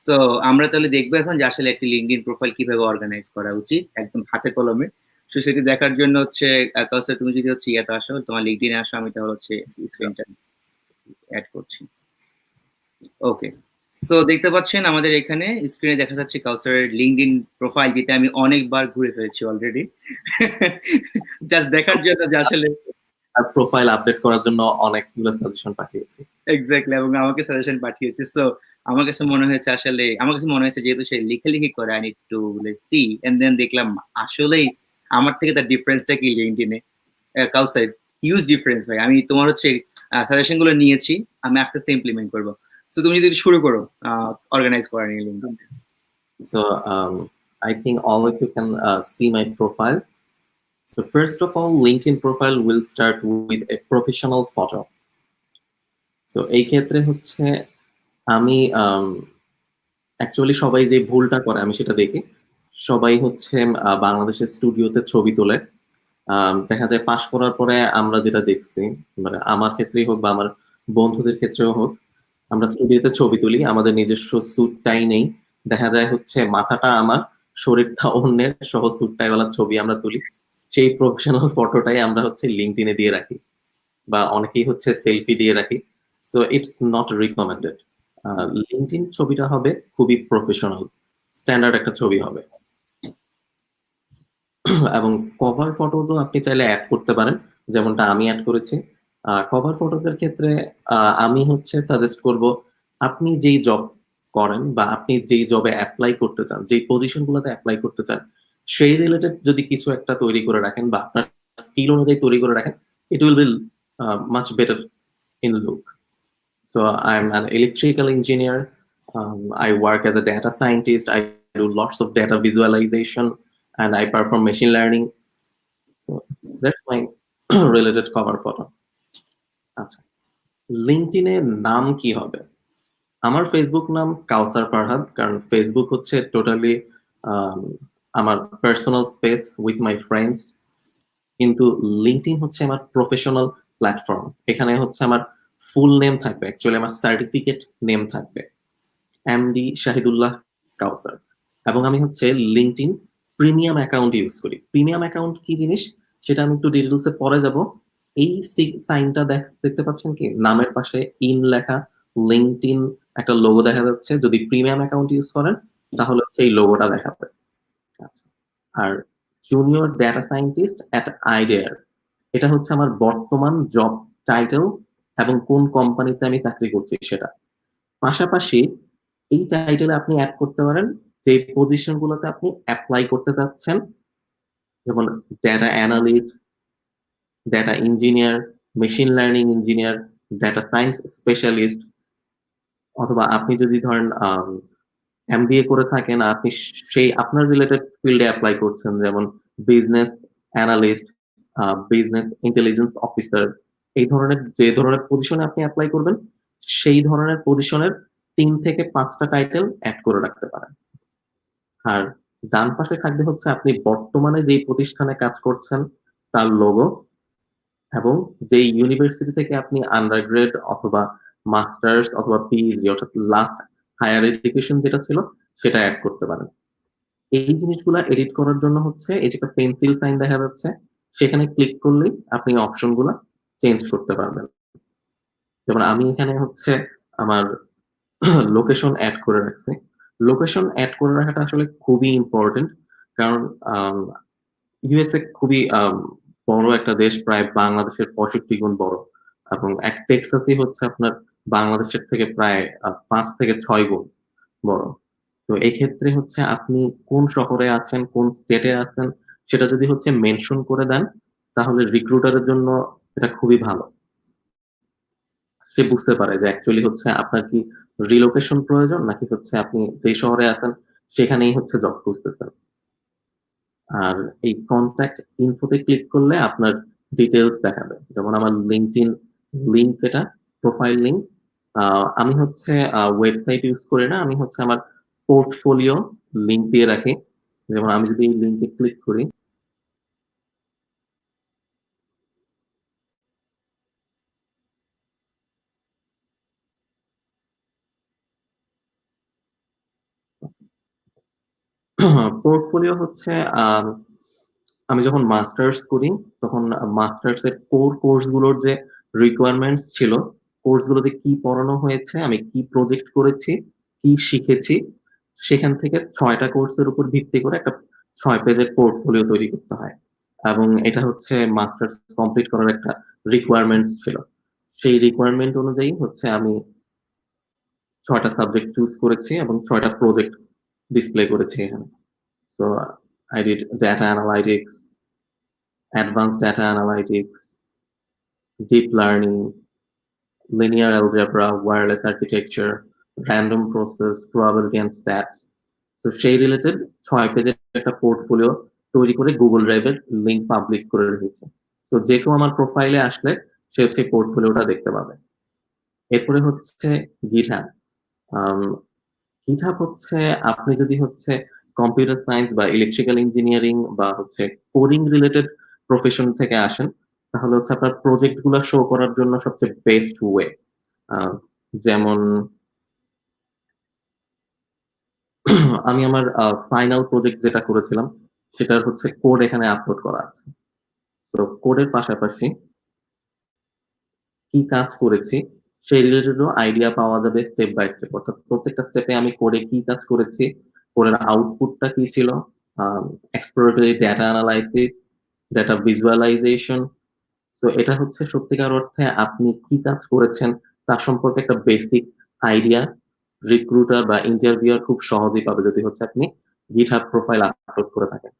So আমরা তাহলে দেখব এখন যে আসলে একটি লিঙ্কডিন প্রোফাইল কীভাবে অর্গানাইজ করা উচিত, একদম হাতে কলমে। সো সেটি দেখার জন্য হচ্ছে কাউসার, তুমি যদি হচ্ছে ইয়াতে আসো, তোমার লিঙ্কডিনে আসো, আমি তাহলে হচ্ছে স্ক্রিনটা অ্যাড করছি। ওকে সো দেখতে পাচ্ছেন আমাদের এখানে স্ক্রিনে দেখা যাচ্ছে কাউসারের লিঙ্কডিন প্রোফাইল যেটা আমি অনেকবার ঘুরে ফেলেছি অলরেডি জাস্ট দেখার জন্য যে আসলে প্রোফাইল আপডেট করার জন্য অনেকগুলো সাজেশন পাঠিয়েছি। এক্স্যাক্টলি এবং আমাকে সাজেশন পাঠিয়েছে। সো আমার কাছে মনে হয়েছে আসলে আমার কাছে মনে হয়েছে যেহেতু সে লিখালিখি করে I need to see and then দেখলাম আসলেই আমার থেকে তার ডিফারেন্সটা কি লিঙ্কডিনে কাউসার হিউজ ডিফারেন্স ভাই। আমি তোমার হচ্ছে সাজেশনগুলো নিয়েছি আমি আস্তে আস্তে ইমপ্লিমেন্ট করব। সো তুমি যদি শুরু করো অর্গানাইজ করা নিয়ে LinkedIn I think all of you can uh, see my profile. So first of all, LinkedIn profile will start with a professional photo. So এই ক্ষেত্রে হচ্ছে আমি অ্যাকচুয়ালি সবাই যে ভুলটা করে আমি সেটা দেখি। সবাই হচ্ছে বাংলাদেশের স্টুডিওতে ছবি তোলে। দেখা যায় পাশ করার পরে আমরা যেটা দেখছি মানে আমার ক্ষেত্রেই হোক বা আমার বন্ধুদের ক্ষেত্রেও হোক আমরা স্টুডিওতে ছবি তুলি আমাদের নিজস্ব স্যুটটাই নেই। দেখা যায় হচ্ছে মাথাটা আমার শরীরটা অন্যের সহ স্যুটটাইওয়ালা ছবি আমরা তুলি। সেই প্রফেশনাল ফটোটাই আমরা হচ্ছে লিঙ্কডিনে দিয়ে রাখি বা অনেকেই হচ্ছে সেলফি দিয়ে রাখি so it's not recommended LinkedIn ছবিটা হবে খুবই প্রফেশনাল স্ট্যান্ডার্ড একটা ছবি হবে। এবং কভার ফটোজও আপনি চাইলে অ্যাড করতে পারেন, যেমনটা আমি অ্যাড করেছি। কভার ফটোজের ক্ষেত্রে আমি হচ্ছে সাজেস্ট করব, আপনি যেই জব করেন বা আপনি যেই জবে অ্যাপ্লাই করতে চান, যেই পজিশনগুলোতে অ্যাপ্লাই করতে চান সেই রিলেটেড যদি কিছু একটা তৈরি করে রাখেন বা আপনার স্কিল অনুযায়ী তৈরি করে রাখেন it will be much better in look so I am an electrical engineer I work as a data scientist. I do lots of data visualization and I perform machine learning. So, that's my related cover photo. আচ্ছা লিঙ্কডিনে নাম কি হবে আমার Facebook নাম কাউসার ফারহাদ, কারণ Facebook হচ্ছে totally আমার personal space with my friends কিন্তু লিঙ্কডিন হচ্ছে আমার প্রফেশনাল প্ল্যাটফর্ম এখানে হচ্ছে আমার ফুল নেম থাকবে অ্যাকচুয়ালি আমার সার্টিফিকেট নেম থাকবে এমডি শাহিদুল্লাহ কাউসার এবং আমি হচ্ছে লিঙ্কডিন প্রিমিয়াম অ্যাকাউন্ট ইউজ করি। প্রিমিয়াম অ্যাকাউন্ট কি জিনিস? সেটা আমি একটু ডিটেলসে পরে যাব। এই সাইনটা দেখতে পাচ্ছেন কি? নামের পাশে ইন লেখা লিঙ্কডিন একটা লোগো দেখা যাচ্ছে। যদি প্রিমিয়াম অ্যাকাউন্ট ইউজ করেন, তাহলে এই লোগোটা দেখাবে। আর জুনিয়র ডেটা সায়েন্টিস্ট অ্যাট আইডিয়ার এটা হচ্ছে আমার বর্তমান জব টাইটেল এবং কোন কোম্পানিতে আমি চাকরি করছি সেটা। পাশাপাশি এই টাইটেলে আপনি অ্যাড করতে পারেন যে পজিশন গুলোতে আপনি অ্যাপ্লাই করতে চাচ্ছেন। যেমন data analyst data engineer machine learning engineer data science specialist অথবা আপনি যদি ধরেন এমবিএ করে থাকেন, আপনি সেই আপনার রিলেটেড ফিল্ডে অ্যাপ্লাই করছেন, যেমন business analyst business intelligence officer এই ধরনের যে ধরনের পজিশনে আপনি অ্যাপ্লাই করবেন, সেই ধরনের পজিশনের তিন থেকে পাঁচটা টাইটেল অ্যাড করে রাখতে পারেন। আর ডান পাশে থাকবে হচ্ছে আপনি বর্তমানে যেই প্রতিষ্ঠানে কাজ করছেন, তার লোগো এবং যে ইউনিভার্সিটি থেকে আপনি আন্ডারগ্রেড অথবা মাস্টার্স অথবা পিএইচডি অর্থাৎ লাস্ট হায়ার এডুকেশন যেটা ছিল, সেটা অ্যাড করতে পারেন। এই জিনিসগুলো এডিট করার জন্য হচ্ছে, এই যেটা পেন্সিল সাইন দেখা যাচ্ছে, সেখানে ক্লিক করলেই আপনি অপশনগুলো চেঞ্জ করতে পারবেন। যেমন আমি এখানে হচ্ছে আমার লোকেশন অ্যাড করে রাখছি। লোকেশন অ্যাড করে রাখাটা আসলে খুবই ইম্পর্টেন্ট কারণ ইউএসএ খুবই বড় একটা দেশ, প্রায় বাংলাদেশের পঁয়ষট্টি গুণ বড়। এবং এক টেক্সাসই হচ্ছে আপনার বাংলাদেশের থেকে প্রায় পাঁচ থেকে ছয় গুণ বড়। তো এই ক্ষেত্রে হচ্ছে আপনি কোন শহরে আছেন, কোন স্টেটে আছেন, সেটা যদি হচ্ছে মেনশন করে দেন, তাহলে রিক্রুটারের জন্য এটা খুবই ভালো। সে বুঝতে পারে যে অ্যাকচুয়ালি হচ্ছে আপনার কি রিলোকেশন প্রয়োজন, নাকি হচ্ছে আপনি যে শহরে আছেন, সেখানেই হচ্ছে জব খুঁজতেছেন। আর এই কন্ট্যাক্ট ইনফোতে ক্লিক করলে আপনার ডিটেলস দেখাবে। যেমন আমার লিঙ্কড ইন লিঙ্ক এটা প্রোফাইল লিঙ্ক আমি হচ্ছে ওয়েবসাইট ইউজ করি না আমি হচ্ছে আমার পোর্টফোলিও লিঙ্ক দিয়ে রাখি। যেমন আমি যদি লিঙ্কে ক্লিক করি পোর্টফোলিও হচ্ছে আম আমি যখন মাস্টার্স করি তখন মাস্টার্স এর কোর কোর্সগুলোর যে রিকোয়ারমেন্টস ছিল, কোর্স গুলোতে কি পড়ানো হয়েছে, আমি কি প্রজেক্ট করেছি, কি শিখেছি, সেখান থেকে ছয়টা কোর্সের উপর ভিত্তি করে একটা ছয় পেজের পোর্টফোলিও তৈরি করতে হয়। এবং এটা হচ্ছে মাস্টার্স কমপ্লিট করার একটা রিকোয়ারমেন্টস ছিল। সেই রিকোয়ারমেন্ট অনুযায়ী হচ্ছে আমি ৬ টা সাবজেক্ট চুজ করেছি এবং ৬ টা প্রজেক্ট ডিসপ্লে করেছি এখানে। So I did data analytics advance data analytics deep learning, linear algebra, wireless architecture, random process, probability and stats. তো সেই রিলেটেড ৬ পেজের একটা পোর্টফোলিও তৈরি করে গুগল ড্রাইভের লিংক পাবলিক করে রেখেছি। তো যে কেউ আমার প্রোফাইলে আসলে সে হচ্ছে পোর্টফোলিওটা দেখতে পাবে। এরপরে হচ্ছে। আম GitHub হচ্ছে আপনি যদি হচ্ছে কম্পিউটার সায়েন্স বা ইলেকট্রিক্যাল ইঞ্জিনিয়ারিং বা হচ্ছে কোডিং রিলেটেড প্রফেশন থেকে আসেন, তাহলে হচ্ছে আপনার প্রজেক্টগুলা শো করার জন্য সবচেয়ে বেস্ট ওয়ে। যেমন আমি আমার ফাইনাল প্রজেক্ট যেটা করেছিলাম, সেটার হচ্ছে কোড এখানে আপলোড করা আছে। তো কোডের পাশাপাশি কি কাজ করেছি, সেই রিলেটেডও আইডিয়া পাওয়া যাবে স্টেপ বাই স্টেপ। অর্থাৎ প্রত্যেকটা স্টেপে আমি কোডে কি কাজ করেছি, কোডের আউটপুটটা কি ছিল, exploratory data analysis, data visualisation. So এটা হচ্ছে সত্যিকার অর্থে আপনি কি কাজ করেছেন তার সম্পর্কে একটা বেসিক আইডিয়া রিক্রুটার বা ইন্টারভিউয়ার খুব সহজেই পাবে যদি হচ্ছে আপনি GitHub প্রোফাইল আপলোড করে থাকেন।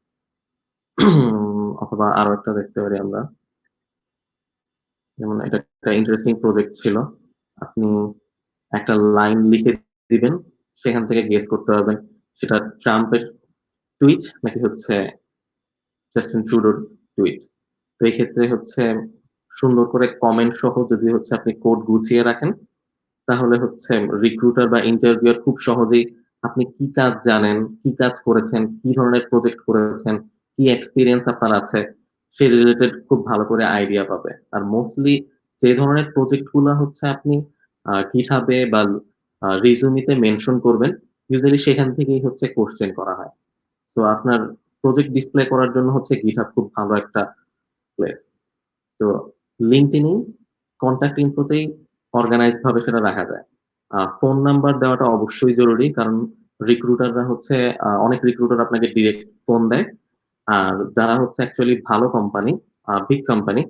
অথবা আরও একটা দেখতে পারি আমরা। যেমন এটা একটা ইন্টারেস্টিং প্রজেক্ট ছিল। আপনি একটা লাইন লিখে দিবেন, সেখান থেকে গেস করতে পারবেন সেটা ট্রাম্পের টুইট নাকি হচ্ছে জাস্টিন ট্রুডোর টুইট। তো এই ক্ষেত্রে হচ্ছে সুন্দর করে কমেন্ট সহ যদি হচ্ছে আপনি কোড গুছিয়ে রাখেন, তাহলে হচ্ছে রিক্রুটার বা ইন্টারভিউয়ার খুব সহজেই আপনি কি কাজ জানেন, কি কাজ করেছেন, কি ধরনের প্রজেক্ট করেছেন, কি এক্সপিরিয়েন্স আপনার আছে, সেই রিলেটেড খুব ভালো করে আইডিয়া পাবে। আর মোস্টলি যে ধরনের প্রজেক্টগুলা হচ্ছে আপনি GitHub বা রিজুমিতে মেনশন করবেন, ইউজুয়ালি সেখান থেকেই হচ্ছে কোশ্চেন করা হয়। সো আপনার প্রজেক্ট ডিসপ্লে করার জন্য হচ্ছে GitHub খুব ভালো একটা প্লেস। তো এই কনট্যাক্ট ইনফোতেই অর্গানাইজড ভাবে সেটা রাখা যায়। ফোন নাম্বার দেওয়াটা অবশ্যই জরুরি। কারণ রিক্রুটাররা হচ্ছে অনেক রিক্রুটার আপনাকে ডিরেক্ট ফোন দেয়। আর যারা হচ্ছে অ্যাকচুয়ালি ভালো company, big company,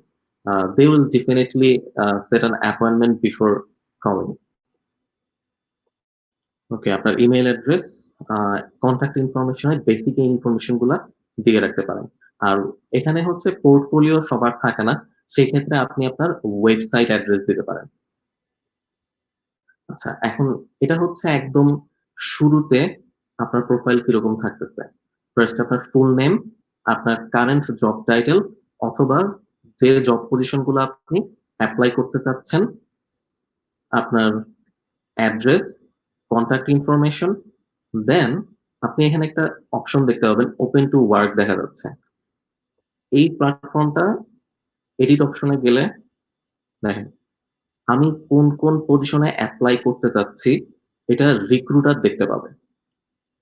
they will definitely uh set an appointment before okay, আপনার ইমেইল অ্যাড্রেস, কনট্যাক্ট ইনফরমেশন এর বেসিক এই ইনফরমেশনগুলা দিয়ে রাখতে পারেন। আর এখানে হচ্ছে পোর্টফোলিও সবার থাকে না। সেক্ষেত্রে আপনি আপনার ওয়েবসাইট অ্যাড্রেস দিতে পারেন। আচ্ছা, এখন এটা হচ্ছে একদম শুরুতে আপনার প্রোফাইল কীরকম থাকতেছে। ফার্স্ট আপনার ফুল নেম, আপনার কারেন্ট জব টাইটেল অথবা যে জব পজিশনগুলো আপনি অ্যাপ্লাই করতে চাচ্ছেন, আপনার অ্যাড্রেস, কনট্যাক্ট ইনফরমেশন, দেন আপনি এখানে একটা অপশন দেখতে পাবেন ওপেন টু ওয়ার্ক দেখা যাচ্ছে। এই প্ল্যাটফর্মটা এডিট অপশনে গেলে দেখেন, আমি কোন, কোন পজিশনে অ্যাপ্লাই করতে চাচ্ছি এটা রিক্রুটার দেখতে পাবে।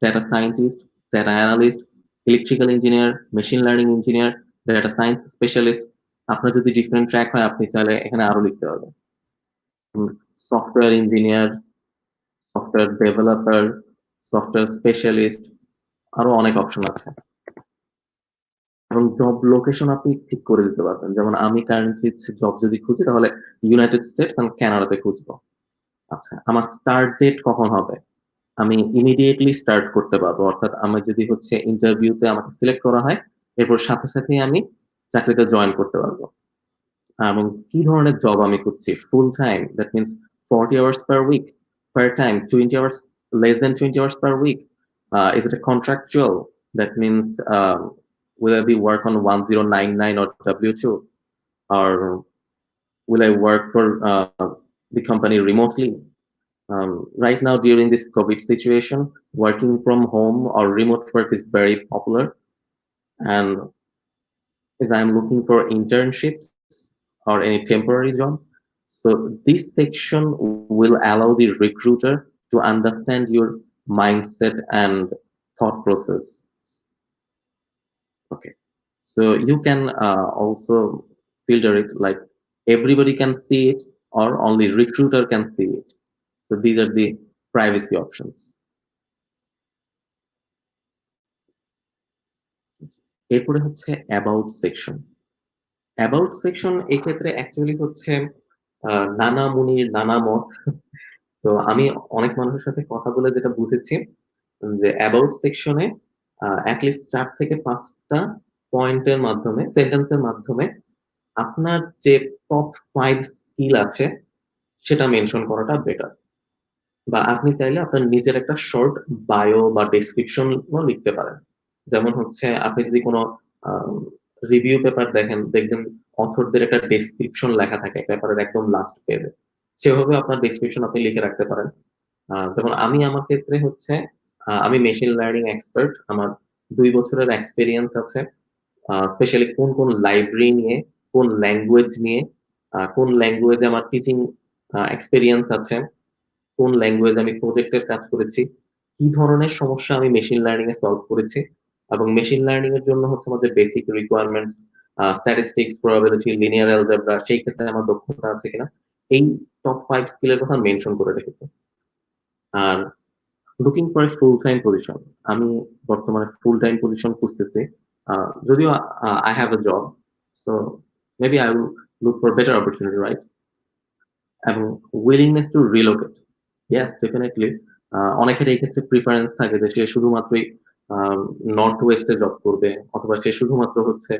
Data scientist, data analyst, electrical engineer, machine learning engineer, data science specialist. আপনার যদি ডিফারেন্ট ট্র্যাক হয় আপনি চাইলে এখানে আরও লিখতে পারবেন। Software engineer, software developer, software specialist আরও অনেক অপশন আছে। এবং জব লোকেশন আপনি ঠিক করে দিতে পারবেন। যেমন আমি কারেন্টলি জব যদি খুঁজি তাহলে ইউনাইটেড স্টেটস এন্ড কানাডাতে খুঁজবো। আচ্ছা, আমার স্টার্ট ডেট কখন হবে? আমি ইমিডিয়েটলি স্টার্ট করতে পারব। অর্থাৎ আমি যদি হচ্ছে ইন্টারভিউতে আমাকে সিলেক্ট করা হয়, এরপর সাথে সাথেই আমি চাকরিতে জয়েন করতে পারব। এবং কি ধরনের জব আমি খুঁজছি? Full time, that means 40 hours per week, part time 20 hours less than 20 hours per week a contractual? That means, um, will I be work on 1099 or W2? Or will I work for uh, the company remotely? Um, right now, during this COVID situation, working from home or remote work is very popular. And as I'm looking for internships or any temporary job, so this section will allow the recruiter to understand your mindset and thought process. Okay, so you can uh, also filter it like everybody can see it or only recruiter can see it. So these are the privacy options. এরপরে হচ্ছে about section about section এক্ষেত্রে actually হচ্ছে নানা মুনির নানা মত তো আমি অনেক মানুষের সাথে কথা বলে যেটা বুঝেছি যে অ্যাবাউট সেকশনে অ্যাটলিস্ট চার থেকে পাঁচটা পয়েন্টের মাধ্যমে সেন্টেন্সের মাধ্যমে আপনার যে টপ ফাইভ স্কিল আছে, সেটা মেনশন করাটা বেটার বা আপনি চাইলে আপনার নিজের একটা শর্ট বায়ো বা ডেসক্রিপশন লিখতে পারেন। যেমন হচ্ছে, আপনি যদি কোনো রিভিউ পেপার দেখেন, দেখবেন অথরদের একটা ডেসক্রিপশন লেখা থাকে পেপারের একদম লাস্ট পেজে সেভাবে আপনার ডেসক্রিপশন আপনি লিখে রাখতে পারেন। যেমন আমি আমার ক্ষেত্রে হচ্ছে আমি মেশিন লার্নিং এক্সপার্ট আমার দুই বছরের এক্সপিরিয়েন্স আছে। স্পেশালি কোন কোন লাইব্রেরি নিয়ে, কোন ল্যাঙ্গুয়েজ নিয়ে কোন ল্যাঙ্গুয়েজে আমার টিচিং এক্সপিরিয়েন্স আছে, কোন ল্যাঙ্গুয়েজ আমি প্রজেক্টের কাজ করেছি, কি ধরনের সমস্যা আমি মেশিন লার্নিং এ সলভ করেছি, এবং মেশিন লার্নিং এর জন্য হচ্ছে আমাদের basic requirements statistics probability linear algebra সেই ক্ষেত্রে আমার দক্ষতা আছে কিনা, এই টপ ফাইভ স্কিলের কথা মেনশন করে রেখেছি। আর looking for full time position আমি বর্তমানে ফুল টাইম পজিশন খুঁজতেছি যদিও I have a job so maybe I will look for better opportunity right এবং willingness to relocate yes definitely অনেকের এই ক্ষেত্রে প্রিফারেন্স থাকে যে সে শুধুমাত্রই নর্থ ওয়েস্টে জব করবে, অথবা সে শুধুমাত্র হচ্ছে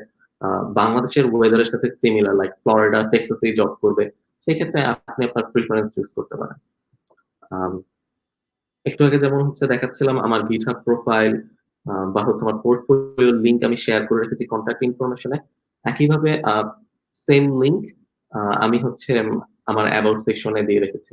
বাংলাদেশের ওয়েদারের সাথে সিমিলার লাইক ফ্লোরিডা টেক্সাসে জব করবে। সেক্ষেত্রে আপনি আপনার প্রিফারেন্স চুজ করতে পারেন। একটু আগে যেমন হচ্ছে দেখাচ্ছিলাম আমার গিটহাব প্রোফাইল বা হচ্ছে আমার পোর্টফোলিও লিংক আমি শেয়ার করে রেখেছি কন্ট্যাক্ট ইনফরমেশনে একইভাবে সেম লিংক আমি হচ্ছে আমার অ্যাবাউট সেকশনে দিয়ে রেখেছি।